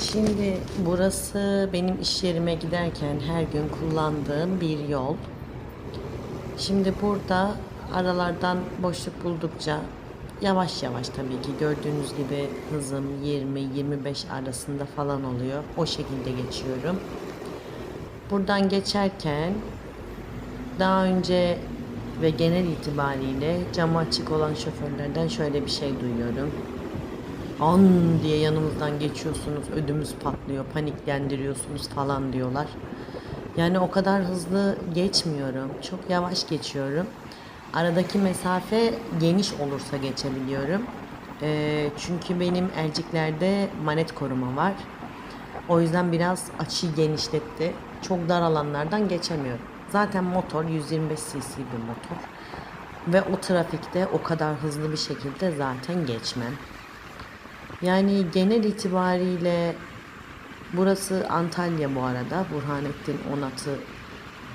Şimdi burası benim iş yerime giderken her gün kullandığım bir yol. Şimdi burada aralardan boşluk buldukça yavaş yavaş tabii ki gördüğünüz gibi hızım 20-25 arasında falan oluyor. O şekilde geçiyorum. Buradan geçerken daha önce ve genel itibariyle camı açık olan şoförlerden şöyle bir şey duyuyorum. An diye yanımızdan geçiyorsunuz, ödümüz patlıyor, paniklendiriyorsunuz falan diyorlar. Yani o kadar hızlı geçmiyorum, çok yavaş geçiyorum. Aradaki mesafe geniş olursa geçebiliyorum. Ee, çünkü benim elciklerde manet koruma var. O yüzden biraz açıyı genişletti. Çok dar alanlardan geçemiyorum. Zaten motor 125 cc bir motor. Ve o trafikte o kadar hızlı bir şekilde zaten geçmem. Yani genel itibariyle burası Antalya bu arada. Burhanettin Onatı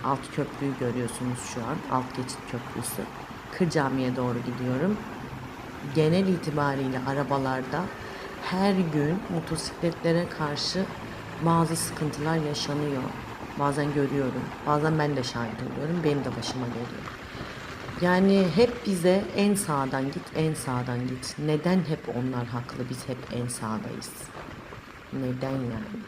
alt köprüyü görüyorsunuz şu an. Alt geçit köprüsü. Kır Camii'ye doğru gidiyorum. Genel itibariyle arabalarda her gün motosikletlere karşı bazı sıkıntılar yaşanıyor. Bazen görüyorum. Bazen ben de şahit oluyorum. Benim de başıma geliyor. Yani hep bize en sağdan git, en sağdan git. Neden hep onlar haklı, biz hep en sağdayız? Neden yani?